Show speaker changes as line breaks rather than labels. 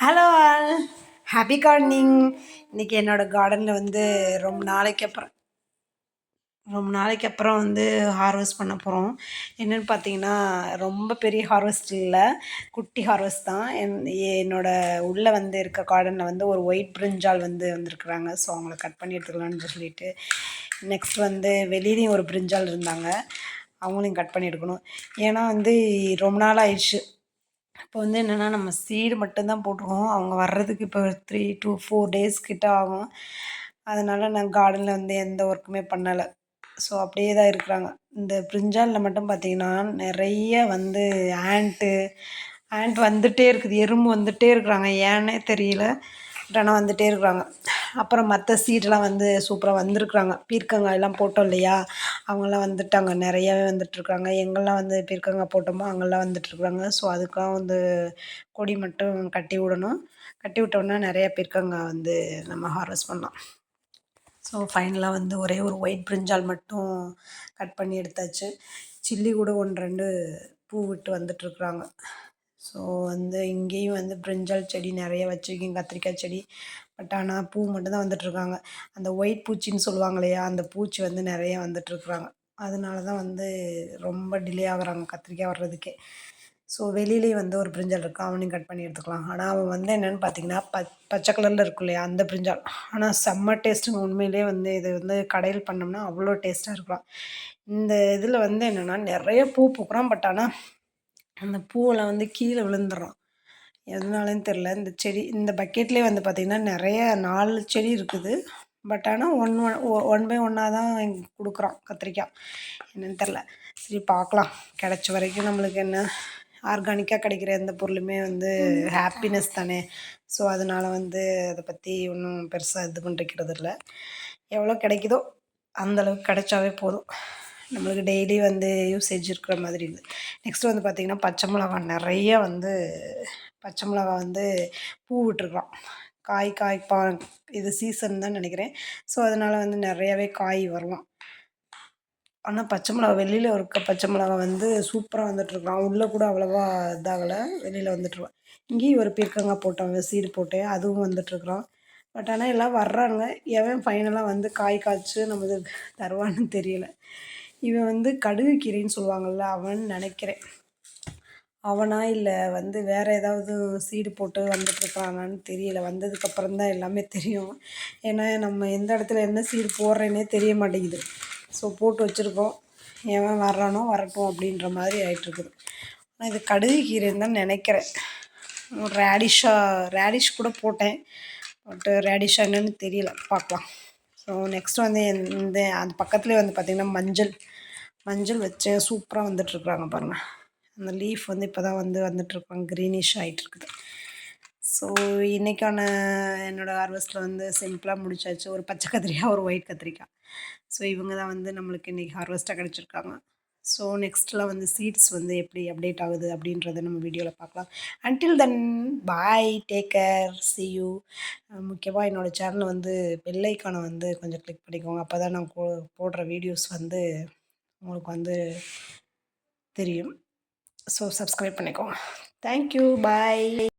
Hello all happy gardening இன்றைக்கி என்னோடய கார்டனில் வந்து ரொம்ப நாளைக்கு அப்புறம் ரொம்ப நாளைக்கு அப்புறம் வந்து ஹார்வெஸ்ட் பண்ண போகிறோம் என்னென்னு பார்த்தீங்கன்னா ரொம்ப பெரிய ஹார்வெஸ்ட் இல்லை. குட்டி ஹார்வெஸ்ட் தான். என் என்னோடய உள்ளே வந்து இருக்க கார்டனில் வந்து ஒரு ஒயிட் பிரிஞ்சால் வந்து வந்திருக்குறாங்க. ஸோ அவங்கள கட் பண்ணி எடுத்துக்கலான்னு சொல்லிட்டு நெக்ஸ்ட் வந்து வெளியிலையும் ஒரு பிரிஞ்சால் இருந்தாங்க. அவங்களையும் கட் பண்ணி எடுக்கணும். ஏன்னா வந்து ரொம்ப நாள் ஆயிடுச்சு. இப்போ வந்து என்னென்னா நம்ம சீடு மட்டும்தான் போட்டிருக்கோம். அவங்க வர்றதுக்கு இப்போ த்ரீ டூ ஃபோர் டேஸ் கிட்ட ஆகும். அதனால் நான் கார்டனில் வந்து எந்த ஒர்க்குமே பண்ணலை. ஸோ அப்படியே தான் இருக்கிறாங்க. இந்த பிரிஞ்சாலில் மட்டும் பார்த்திங்கன்னா நிறைய வந்து ஆண்ட்டு ஆண்ட் வந்துகிட்டே இருக்குது. எறும்பு வந்துகிட்டே இருக்கிறாங்க. ஏன்னே தெரியல. ரிட்டனாக வந்துகிட்டே இருக்கிறாங்க. அப்புறம் மற்ற சீடெலாம் வந்து சூப்பராக வந்திருக்குறாங்க. பீர்க்கங்காயெல்லாம் போட்டோம் இல்லையா? அவங்கெல்லாம் வந்துட்டாங்க. நிறையாவே வந்துட்டுருக்காங்க எங்கெல்லாம் வந்து பீர்க்கங்காய் போட்டோமோ அங்கெல்லாம் வந்துட்டுருக்குறாங்க ஸோ அதுக்காக வந்து கொடி மட்டும் கட்டி விடணும். கட்டி விட்டோம்னா நிறையா பீர்க்கங்காய் வந்து நம்ம ஹார்வெஸ்ட் பண்ணலாம். ஸோ ஃபைனலாக வந்து ஒரே ஒரு ஒயிட் பிரிஞ்சால் மட்டும் கட் பண்ணி எடுத்தாச்சு. சில்லி கூட ஒன்று ரெண்டு பூ விட்டு வந்துட்டுருக்குறாங்க ஸோ வந்து இங்கேயும் வந்து பிரிஞ்சால் செடி நிறைய வச்சுருக்கேன் கத்திரிக்காய் செடி. பட் ஆனால் பூ மட்டும்தான் வந்துட்டுருக்காங்க அந்த ஒயிட் பூச்சின்னு சொல்லுவாங்க இல்லையா அந்த பூச்சி வந்து நிறைய வந்துட்டுருக்குறாங்க அதனால தான் வந்து ரொம்ப டிலே ஆகுறாங்க கத்திரிக்காய் வர்றதுக்கே. ஸோ வெளியிலேயே வந்து ஒரு பிரிஞ்சால் இருக்கும் அவனையும் கட் பண்ணி எடுத்துக்கலாம். ஆனால் அவன் வந்து என்னென்னு பார்த்தீங்கன்னா ப பச்சை கலரில் இருக்கும் இல்லையா அந்த பிரிஞ்சால் ஆனால் செம்ம டேஸ்ட்டுங்க உண்மையிலே வந்து இது வந்து கடையில் பண்ணோம்னா அவ்வளோ டேஸ்ட்டாக இருக்கலாம். இந்த இதில் வந்து என்னென்னா நிறைய பூ பூக்குறான். பட் ஆனால் அந்த பூவெல்லாம் வந்து கீழே விழுந்துடும் எதனாலன்னு தெரில இந்த செடி இந்த பக்கெட்லேயே வந்து பார்த்திங்கன்னா நிறைய நாலு செடி இருக்குது. பட் ஆனால் ஒன் ஒன் ஒன் பை ஒன்னாக தான் கொடுக்குறோம் கத்திரிக்காய். என்னன்னு தெரில சரி பார்க்கலாம் கிடச்ச வரைக்கும் நம்மளுக்கு என்ன? ஆர்கானிக்காக கிடைக்கிற எந்த பொருளுமே வந்து ஹாப்பினஸ் தானே. ஸோ அதனால் வந்து அதை பற்றி ஒன்றும் பெருசாக இது பண்ணிக்கிறது இல்லை. எவ்வளோ கிடைக்குதோ அந்தளவுக்கு கிடைச்சாவே போதும். நம்மளுக்கு டெய்லி வந்து யூசேஜ் இருக்கிற மாதிரி இது. நெக்ஸ்ட் வந்து பார்த்திங்கன்னா பச்சை மிளகா. நிறைய வந்து பச்சை மிளகா வந்து பூ விட்டுருக்கலாம். காய் காய் பா இது சீசன் தான் நினைக்கிறேன். ஸோ அதனால் வந்து நிறையாவே காய் வரலாம். ஆனால் பச்சை மிளகா வெளியில் இருக்க பச்சை மிளகா வந்து சூப்பராக வந்துட்டுருக்கான் உள்ளே கூட அவ்வளோவா இதாகலை. வெளியில் வந்துட்டுருவான் இங்கேயும் ஒரு பீர்க்கங்காய் போட்டோம் சீடு போட்டேன். அதுவும் வந்துட்டுருக்குறான் பட் ஆனால் எல்லாம் வர்றாங்க. எவன் ஃபைனலாக வந்து காய் காய்ச்சி நம்மளுக்கு தருவான்னு தெரியல. இவன் வந்து கடுகு கீரைன்னு சொல்லுவாங்கள்ல அவன் நினைக்கிறேன். அவனா இல்லை வந்து வேறு ஏதாவது சீடு போட்டு வந்துட்டுருக்கானான்னு தெரியல. வந்ததுக்கப்புறம் தான் எல்லாமே தெரியும். ஏன்னா நம்ம எந்த இடத்துல என்ன சீடு போடுறேன்னே தெரிய மாட்டேங்குது. ஸோ போட்டு வச்சுருக்கோம். எவன் வர்றானோ வரட்டும் அப்படின்ற மாதிரி ஆகிட்டுருக்குது ஆனால் இது கடுகு கீரைன்னு தான் நினைக்கிறேன். ரேடிஷாக ரேடிஷ் கூட போட்டேன். பட்டு ரேடிஷாக என்னன்னு தெரியல. பார்க்கலாம். ஸோ நெக்ஸ்ட் வந்து இந்த அந்த பக்கத்துலேயே வந்து பார்த்திங்கன்னா மஞ்சள். மஞ்சள் வச்சு சூப்பராக வந்துட்டுருக்குறாங்க பாருங்கள் அந்த லீஃப் வந்து இப்போ தான் வந்து வந்துட்டுருக்காங்க க்ரீனிஷ் ஆகிட்டுருக்குது ஸோ இன்றைக்கான என்னோடய ஹார்வெஸ்ட்டில் வந்து சிம்பிளாக முடிச்சாச்சு. ஒரு பச்சை கத்திரிக்காய் ஒரு ஒயிட் கத்திரிக்காய். ஸோ இவங்க தான் வந்து நம்மளுக்கு இன்றைக்கி ஹார்வெஸ்ட்டாக கிடச்சிருக்காங்க. ஸோ நெக்ஸ்ட்லாம் வந்து சீட்ஸ் வந்து எப்படி அப்டேட் ஆகுது அப்படின்றத நம்ம வீடியோவில் பார்க்கலாம். Until then bye take care see you முக்கியமாக என்னோடய சேனலை வந்து பெல்லைக்கானை வந்து கொஞ்சம் கிளிக் பண்ணிக்கோங்க. அப்போ தான் நான் போடுற வீடியோஸ் வந்து உங்களுக்கு வந்து தெரியும். ஸோ சப்ஸ்கிரைப் பண்ணிக்கோங்க. Thank you bye